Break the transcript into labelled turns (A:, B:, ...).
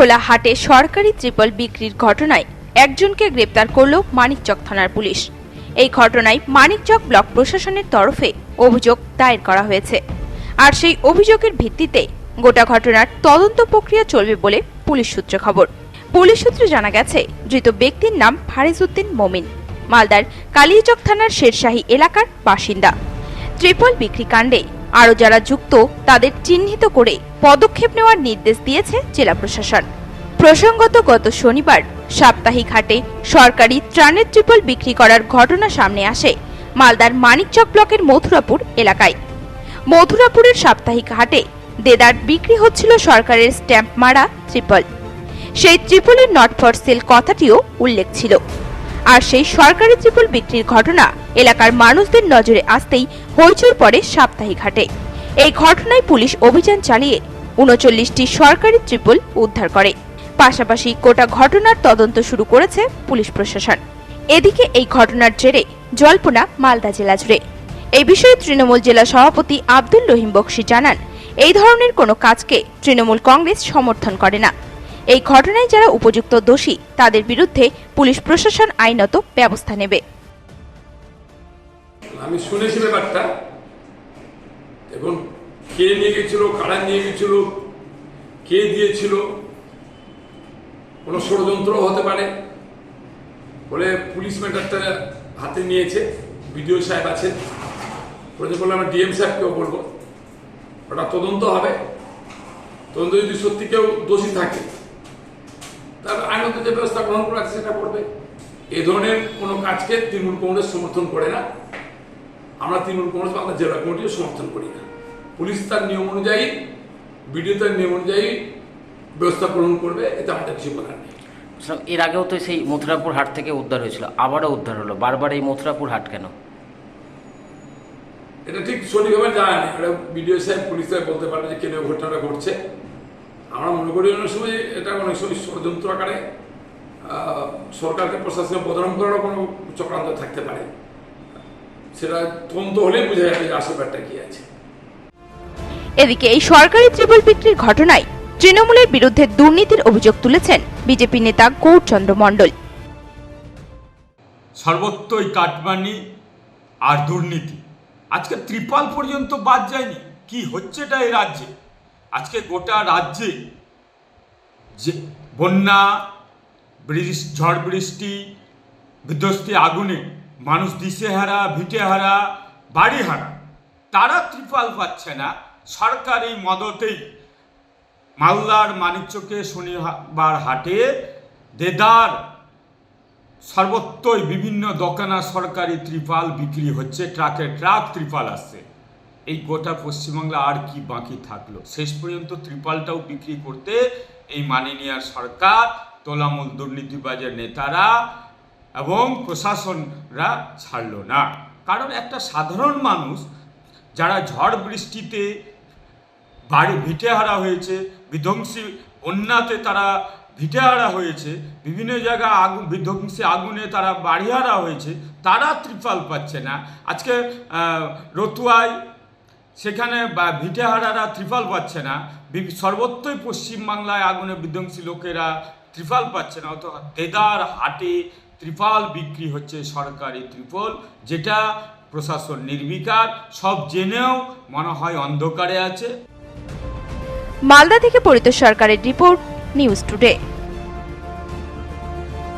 A: খোলা হাটে সরকারি ত্রিপল বিক্রির ঘটনায় একজনকে গ্রেপ্তার করল মানিকচক থানার পুলিশ। এই ঘটনায় মানিকচক ব্লক প্রশাসনের তরফে অভিযোগ দায়ের করা হয়েছে। আর সেই অভিযোগের ভিত্তিতে গোটা ঘটনার তদন্ত প্রক্রিয়া চলবে বলে পুলিশ সূত্রে খবর। পুলিশ সূত্রে জানা গেছে, ধৃত ব্যক্তির নাম ফারিজউদ্দিন মমিন, মালদার কালিয়াচক থানার শেরশাহী এলাকার বাসিন্দা। ত্রিপল বিক্রি কাণ্ডে আরও যারা যুক্ত, তাদের চিহ্নিত করে পদক্ষেপ নেওয়ার নির্দেশ দিয়েছে জেলা প্রশাসন। প্রসঙ্গত, গত শনিবার সাপ্তাহিক হাটে সরকারি ত্রাণের ট্রিপল বিক্রি করার ঘটনা সামনে আসে মালদার মানিকচক ব্লকের মথুরাপুর এলাকায়। মথুরাপুরের সাপ্তাহিক হাটে দেদার বিক্রি হচ্ছিল সরকারের স্ট্যাম্প মারা ত্রিপল। সেই ত্রিপলের নট ফর সেল কথাটিও উল্লেখ ছিল। আর সেই সরকারি ত্রিপল বিক্রির ঘটনা এলাকার মানুষদের নজরে আসতেই হইচুর পড়ে সাপ্তাহিক হাটে। এই ঘটনায় পুলিশ অভিযান চালিয়ে উনচল্লিশটি সরকারি ত্রিপল উদ্ধার করে। পাশাপাশি গোটা ঘটনার তদন্ত শুরু করেছে পুলিশ প্রশাসন। এদিকে এই ঘটনার জেরে জল্পনা মালদা জেলা জুড়ে। এই বিষয়ে তৃণমূল জেলা সভাপতি আব্দুল রহিম বক্সি জানান, এই ধরনের কোনো কাজকে তৃণমূল কংগ্রেস সমর্থন করে না। এই ঘটনায় যারা উপযুক্ত দোষী, তাদের বিরুদ্ধে পুলিশ প্রশাসন আইনত ব্যবস্থা নেবে।
B: আমি শুনেছি ব্যাপারটা। এবং কে নিয়ে গেছিল কারা নিয়ে গেছিল কে দিয়েছিল, কোনো ষড়যন্ত্র হতে পারে। বলে পুলিশ ম্যাটারটা হাতে নিয়েছে, বিডিও সাহেব আছেন। বলে বললাম, আমরা ডিএম সাহেবকেও বলব। ওটা তদন্ত হবে। তদন্ত যদি সত্যি কেউ দোষী থাকে, তাহলে আইনত যে ব্যবস্থা গ্রহণ করা সেটা করবে। এ ধরনের কোনো কাজকে তৃণমূল কংগ্রেস সমর্থন করে না। আমরা তৃণমূল কংগ্রেস বাংলা জেলা কমিটিও সমর্থন করি না। পুলিশ তার নিয়ম অনুযায়ী বিডিও তার নিয়ম অনুযায়ী ব্যবস্থা গ্রহণ করবে এতে আমাদের কিছু বলার নেই।
C: এর আগেও তো সেই মথুরাপুর হাট থেকে উদ্ধার হয়েছিল আবারও উদ্ধার হলো। বারবার এই মথুরাপুর হাট কেন?
B: এটা ঠিক সঠিকভাবে জানা নেই। এটা বিডিও সাহেব পুলিশ সাহেব বলতে পারবে যে কেন ঘটনাটা ঘটছে। আমরা মনে করি অনেক সময় এটা অনেক সময় ষড়যন্ত্র আকারে সরকারকে প্রশাসনে বদনাম করারও কোনো চক্রান্ত থাকতে পারে। সেটা তদন্ত হলেই বোঝা যাবে যে আসল ব্যাপারটা কি আছে।
A: এদিকে এই সরকারি ত্রিপল বিক্রির ঘটনায় তৃণমূলের বিরুদ্ধে দুর্নীতির অভিযোগ তুলেছেন বিজেপি নেতা গৌরচন্দ্র মণ্ডল।
D: সর্বত্রই কাটমানি আর দুর্নীতি। আজকে ত্রিপাল পর্যন্ত বাদ যায়নি। কি হচ্ছে এটা এই রাজ্যে? আজকে গোটা রাজ্যে যে বন্যা বৃষ্টি ঝড় বৃষ্টি বিধ্বস্তি আগুনে মানুষ দিশেহারা, ভিটেহারা, বাড়িহারা, তারা ত্রিপাল পাচ্ছে না, সরকারি মদতেই। মালদার মানিকচকে শনিবার হাটে দেদার সর্বত্রই বিভিন্ন দোকানা সরকারি ত্রিপাল বিক্রি হচ্ছে, ট্রাকে ট্রাক ত্রিপাল আসছে। এই গোটা পশ্চিমবাংলা আর কি বাকি থাকল? শেষ পর্যন্ত ত্রিপালটাও বিক্রি করতে এই মাননীয় সরকার, তোলামূল দুর্নীতিবাজের নেতারা এবং প্রশাসনরা ছাড়ল না। কারণ একটা সাধারণ মানুষ যারা ঝড় বৃষ্টিতে বাড়ি ভিটেহারা হয়েছে, বিধ্বংসী বন্যাতে তারা ভিটেহারা হয়েছে, বিভিন্ন জায়গায় আগুন, বিধ্বংসী আগুনে তারা বাড়িহারা হয়েছে, তারা ত্রিপাল পাচ্ছে না। আজকে রতুয়ায় সেখানে ভিটেহারারা ত্রিপাল পাচ্ছে না। সর্বত্রই পশ্চিমবাংলায় আগুনে বিধ্বংসী লোকেরা ত্রিপাল পাচ্ছে না। অত দেদার হাটে ত্রিপাল বিক্রি হচ্ছে সরকারি ত্রিপল যেটা প্রশাসন নির্বিকার, সব জেনেও মনে হয় অন্ধকারে আছে।
A: মালদা থেকে পরিত সরকারের রিপোর্ট, নিউজ টুডে।